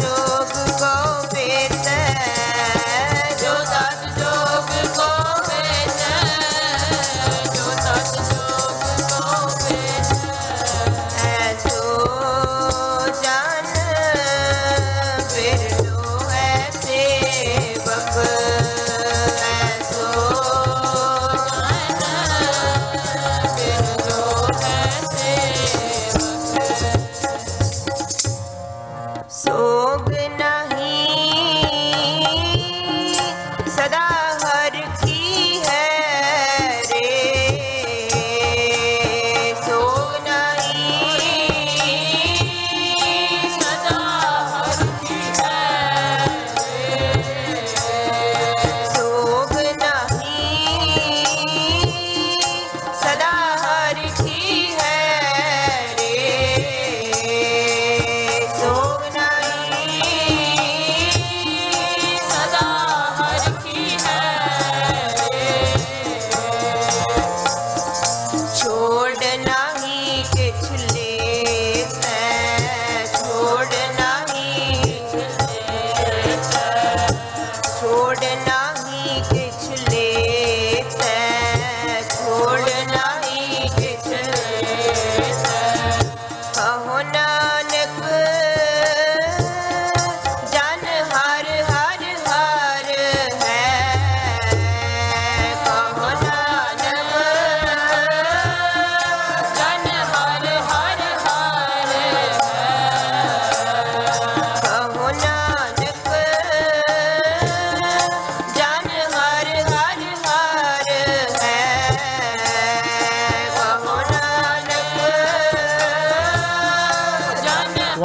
जो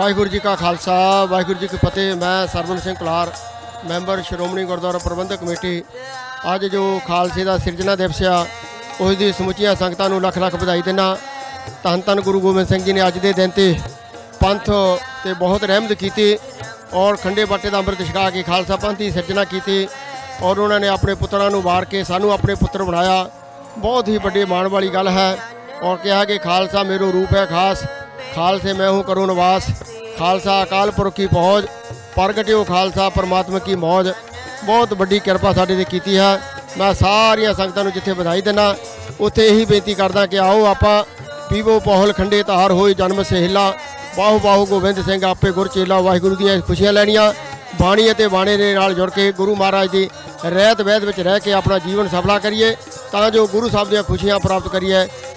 ਵਾਹਿਗੁਰੂ ਜੀ ਕਾ ਖਾਲਸਾ, ਵਾਹਿਗੁਰੂ ਜੀ ਕੀ ਫਤਿਹ। ਮੈਂ ਸਰਵਨ ਸਿੰਘ ਕੁਲਾਰ, ਮੈਂਬਰ ਸ਼੍ਰੋਮਣੀ ਗੁਰਦੁਆਰਾ ਪ੍ਰਬੰਧਕ ਕਮੇਟੀ। ਅੱਜ ਜੋ ਖਾਲਸੇ ਦਾ ਸਿਰਜਣਾ ਦਿਵਸ ਆ, ਉਸ ਦੀ ਸਮੁੱਚੀਆਂ ਸੰਗਤਾਂ ਨੂੰ ਲੱਖ ਲੱਖ ਵਧਾਈ ਦਿੰਦਾ। ਧੰਨ ਧੰਨ ਗੁਰੂ ਗੋਬਿੰਦ ਸਿੰਘ ਜੀ ਨੇ ਅੱਜ ਦੇ ਦਿਨ ਤੇ ਪੰਥ ਤੇ ਬਹੁਤ ਰਹਿਮਤ ਕੀਤੀ ਔਰ ਖੰਡੇ ਬਾਟੇ ਦਾ ਅੰਮ੍ਰਿਤ ਛਕਾ ਕੇ ਖਾਲਸਾ ਪੰਥ ਦੀ ਸਿਰਜਣਾ ਕੀਤੀ ਔਰ ਉਹਨਾਂ ਨੇ ਆਪਣੇ ਪੁੱਤਰਾਂ ਨੂੰ ਵਾਰ ਕੇ ਸਾਨੂੰ ਆਪਣੇ ਪੁੱਤਰ ਬਣਾਇਆ। ਬਹੁਤ ਹੀ ਵੱਡੀ ਮਾਣ ਵਾਲੀ ਗੱਲ ਹੈ ਔਰ ਕਿਹਾ ਕਿ ਖਾਲਸਾ ਮੇਰਾ ਰੂਪ ਹੈ ਖਾਸ। ਖਾਲਸੇ ਮੈਂ ਹੂੰ ਕਰੂੰ ਨਿਵਾਸ ਖਾਲਸਾ ਅਕਾਲ ਪੁਰਖ ਕੀ ਪਹੁੰਚ ਪ੍ਰਗਟਿਓ ਖਾਲਸਾ ਪਰਮਾਤਮਾ ਕੀ ਮੌਜ। ਬਹੁਤ ਵੱਡੀ ਕਿਰਪਾ ਸਾਡੇ ਤੇ ਕੀਤੀ ਹੈ। ਮੈਂ ਸਾਰੀਆਂ ਸੰਗਤਾਂ ਨੂੰ ਜਿੱਥੇ ਵਧਾਈ ਦਿੰਦਾ, ਉੱਥੇ ਇਹੀ ਬੇਨਤੀ ਕਰਦਾ ਕਿ ਆਓ ਆਪਾਂ ਪੀਵੋ ਪਹੁਲ ਖੰਡੇ ਧਾਰ ਹੋਏ ਜਨਮ ਸਹਿਲਾ। ਬਾਹੂ ਬਾਹੂ ਗੋਬਿੰਦ ਸਿੰਘ ਆਪੇ ਗੁਰ ਚੇਲਾ, ਵਾਹਿਗੁਰੂ ਦੀਆਂ ਖੁਸ਼ੀਆਂ ਲੈਣੀਆਂ। ਬਾਣੀ ਅਤੇ ਬਾਣੇ ਦੇ ਨਾਲ ਜੁੜ ਕੇ ਗੁਰੂ ਮਹਾਰਾਜ ਦੀ ਰਹਿਤ ਵੈਦ ਵਿੱਚ ਰਹਿ ਕੇ ਆਪਣਾ ਜੀਵਨ ਸਫਲਾ ਕਰੀਏ, ਤਾਂ ਜੋ ਗੁਰੂ ਸਾਹਿਬ ਦੀਆਂ ਖੁਸ਼ੀਆਂ ਪ੍ਰਾਪਤ ਕਰੀਏ।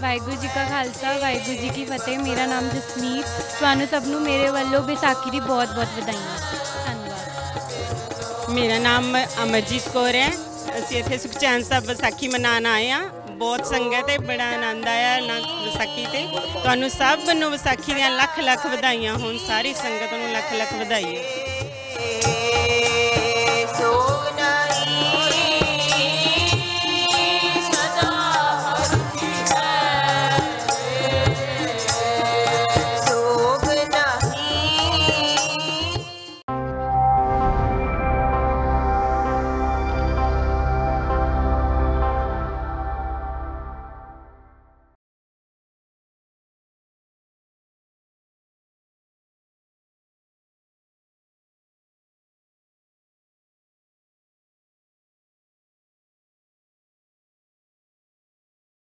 ਵਾਹਿਗੁਰੂ ਜੀ ਕਾ ਖਾਲਸਾ ਵਾਹਿਗੁਰੂ ਜੀ ਕੀ ਫਤਿਹ। ਮੇਰਾ ਨਾਮ ਜਸਮੀਤ। ਤੁਹਾਨੂੰ ਸਭ ਨੂੰ ਮੇਰੇ ਵੱਲੋਂ ਵਿਸਾਖੀ ਦੀ ਬਹੁਤ ਬਹੁਤ ਵਧਾਈਆਂ। ਧੰਨਵਾਦ। ਮੇਰਾ ਨਾਮ ਅਮਰਜੀਤ ਕੌਰ ਹੈ। ਅਸੀਂ ਇੱਥੇ ਸੁਖਚੈਨ ਸਾਹਿਬ ਵਿਸਾਖੀ ਮਨਾਉਣ ਆਏ ਆ ਬਹੁਤ ਸੰਗਤ ਹੈ, ਬੜਾ ਆਨੰਦ ਆਇਆ ਨਾ ਵਿਸਾਖੀ ਤੇ। ਤੁਹਾਨੂੰ ਸਭ ਨੂੰ ਵਿਸਾਖੀ ਦੀਆਂ ਲੱਖ ਲੱਖ ਵਧਾਈਆਂ ਹੋਣ, ਸਾਰੀ ਸੰਗਤ ਨੂੰ ਲੱਖ ਲੱਖ ਵਧਾਈਆਂ।